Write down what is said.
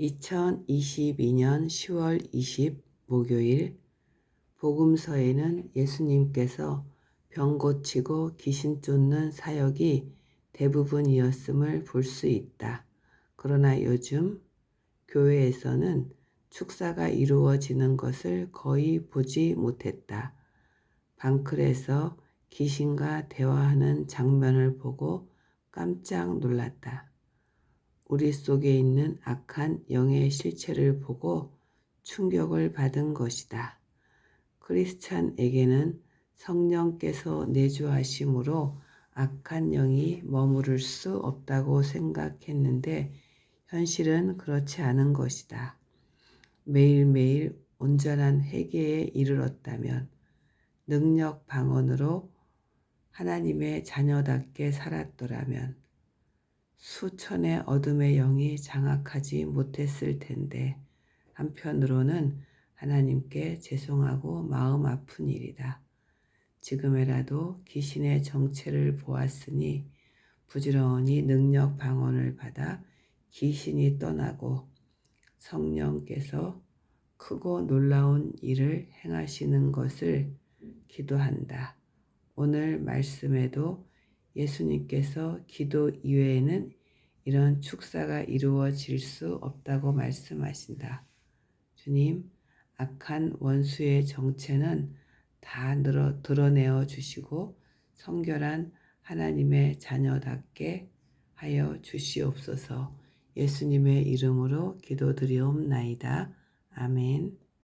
2022년 10월 20 목요일 복음서에는 예수님께서 병 고치고 귀신 쫓는 사역이 대부분이었음을 볼 수 있다. 그러나 요즘 교회에서는 축사가 이루어지는 것을 거의 보지 못했다. 방클에서 귀신과 대화하는 장면을 보고 깜짝 놀랐다. 우리 속에 있는 악한 영의 실체를 보고 충격을 받은 것이다. 크리스찬에게는 성령께서 내주하심으로 악한 영이 머무를 수 없다고 생각했는데 현실은 그렇지 않은 것이다. 매일매일 온전한 회개에 이르렀다면 능력 방언으로 하나님의 자녀답게 살았더라면 수천의 어둠의 영이 장악하지 못했을 텐데 한편으로는 하나님께 죄송하고 마음 아픈 일이다. 지금에라도 귀신의 정체를 보았으니 부지런히 능력 방언을 받아 귀신이 떠나고 성령께서 크고 놀라운 일을 행하시는 것을 기도한다. 오늘 말씀에도 예수님께서 기도 이외에는 이런 축사가 이루어질 수 없다고 말씀하신다. 주님, 악한 원수의 정체는 다 늘어, 드러내어 주시고 성결한 하나님의 자녀답게 하여 주시옵소서 예수님의 이름으로 기도드리옵나이다. 아멘.